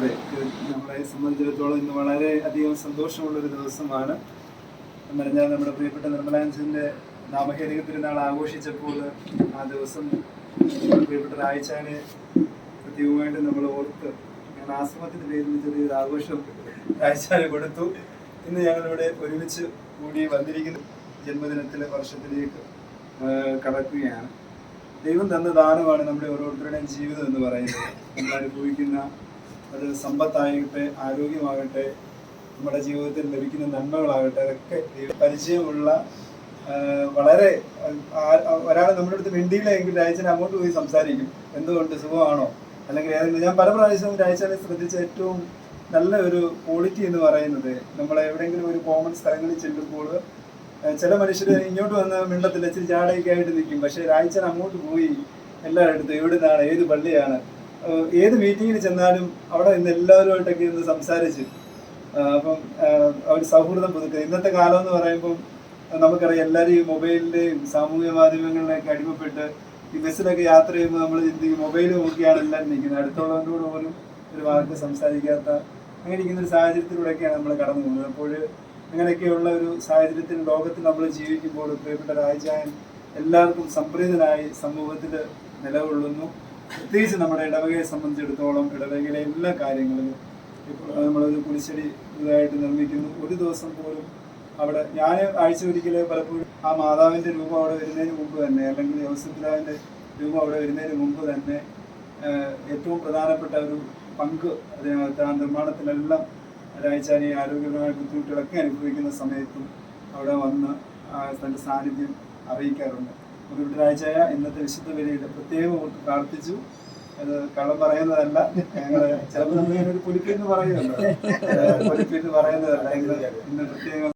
അതെ നമ്മളെ സംബന്ധിച്ചിടത്തോളം ഇന്ന് വളരെ അധികം സന്തോഷമുള്ള ഒരു ദിവസമാണ്. എന്ന് പറഞ്ഞാൽ നമ്മുടെ പ്രിയപ്പെട്ട നിർമ്മലാൻസിന്റെ നാമഹേരിക തിരുനാൾ ആഘോഷിച്ചപ്പോൾ ആ ദിവസം നമ്മുടെ പ്രിയപ്പെട്ട രായച്ചാനെ പ്രത്യേകമായിട്ട് നമ്മൾ ഓർത്ത് ഞങ്ങൾ ആശ്രമത്തിന്റെ പേരിൽ ചെറിയൊരു ആഘോഷം രായച്ചാന് കൊടുത്തു. ഇന്ന് ഞങ്ങളിവിടെ ഒരുമിച്ച് കൂടി വന്നിരിക്കുന്ന. ജന്മദിനത്തിലെ വർഷത്തിലേക്ക് കടക്കുകയാണ്. ദൈവം തന്ന ദാനമാണ് നമ്മുടെ ഓരോരുത്തരുടെയും ജീവിതം എന്ന് പറയുന്നത്. നമ്മൾ അനുഭവിക്കുന്ന അത് സമ്പത്താകട്ടെ ആരോഗ്യമാകട്ടെ നമ്മുടെ ജീവിതത്തിൽ ലഭിക്കുന്ന നന്മകളാകട്ടെ അതൊക്കെ പരിചയമുള്ള വളരെ ഒരാൾ നമ്മുടെ അടുത്ത് മിണ്ടിയില്ലെങ്കിൽ രാജച്ചൻ അങ്ങോട്ട് പോയി സംസാരിക്കും. എന്തുകൊണ്ട്? സുഖമാണോ? അല്ലെങ്കിൽ ഏതെങ്കിലും ഞാൻ പല പ്രാവശ്യവും രാജച്ചനെ ശ്രദ്ധിച്ച ഏറ്റവും നല്ല ഒരു ക്വാളിറ്റി എന്ന് പറയുന്നത് നമ്മൾ എവിടെയെങ്കിലും ഒരു കോമൺ സ്ഥലങ്ങളിൽ ചെല്ലുമ്പോൾ ചില മനുഷ്യർ ഇങ്ങോട്ട് വന്ന് മിണ്ടത്തിൽ ഇച്ചിരി ചാടയൊക്കെ ആയിട്ട് നിൽക്കും. പക്ഷേ രാഴ്ചൻ അങ്ങോട്ട് പോയി എല്ലാവരുടെ അടുത്തും എവിടുന്നാണ് ഏത് പള്ളിയാണ് ഏത് മീറ്റിങ്ങിന് ചെന്നാലും അവിടെ ഇന്ന് എല്ലാവരുമായിട്ടൊക്കെ ഇന്ന് സംസാരിച്ച് അപ്പം അവർ സൗഹൃദം പുതുക്കുക. ഇന്നത്തെ കാലം എന്ന് പറയുമ്പം നമുക്കറിയാം എല്ലാവരും മൊബൈലിന്റെയും സാമൂഹ്യ മാധ്യമങ്ങളിലേക്ക് അടിമപ്പെട്ട് ഈ ബസ്സിലൊക്കെ യാത്ര ചെയ്യുമ്പോൾ നമ്മൾ ചിന്തിക്കും മൊബൈൽ നോക്കിയാണ് എല്ലാവരും നിൽക്കുന്നത്. അടുത്തുള്ളവരോട് പോലും ഒരു വാക്ക് സംസാരിക്കാത്ത അങ്ങനെ ഇരിക്കുന്ന ഒരു സാഹചര്യത്തിലൂടെയൊക്കെയാണ് നമ്മൾ കടന്നു പോകുന്നത്. അപ്പോൾ അങ്ങനെയൊക്കെയുള്ള ഒരു സാഹചര്യത്തിൽ ലോകത്തിൽ നമ്മൾ ജീവിക്കുമ്പോൾ പ്രിയപ്പെട്ട രാജായൻ എല്ലാവർക്കും സംപ്രീതനായി സമൂഹത്തിൽ നിലകൊള്ളുന്നു. പ്രത്യേകിച്ച് നമ്മുടെ ഇടവകയെ സംബന്ധിച്ചിടത്തോളം ഇടവകയിലെ എല്ലാ കാര്യങ്ങളിലും ഇപ്പോൾ നമ്മളൊരു കുരിശടി ഇതായിട്ട് നിർമ്മിക്കുന്നു. ഒരു ദിവസം പോലും അവിടെ ഞാൻ ആഴ്ച ഒരിക്കൽ പലപ്പോഴും ആ മാതാവിന്റെ രൂപം അവിടെ വരുന്നതിന് മുമ്പ് തന്നെ അല്ലെങ്കിൽ യോസഫിലാവിന്റെ രൂപം അവിടെ വരുന്നതിന് മുമ്പ് തന്നെ ഏറ്റവും പ്രധാനപ്പെട്ട ഒരു പങ്ക് അതിനകത്ത് ആ നിർമ്മാണത്തിലെല്ലാം രാജാനി ആരോഗ്യപരമായ ബുദ്ധിമുട്ടുകളൊക്കെ അനുഭവിക്കുന്ന സമയത്തും അവിടെ വന്ന് തന്റെ സാന്നിധ്യം അറിയിക്കാറുണ്ട്. രാജായ ഇന്നത്തെ വിശുദ്ധ ബലിയിൽ പ്രത്യേകം ഓർത്ത് പ്രാർത്ഥിച്ചു. അത് കള്ളം പറയുന്നതല്ല. ഞങ്ങൾ ചിലപ്പോൾ നമ്മൾ ഒരു പൊലിപ്പെന്ന് പറയുമല്ലോ പൊലിപ്പെന്ന് പറയുന്നതല്ല. ഇന്ന് പ്രത്യേകം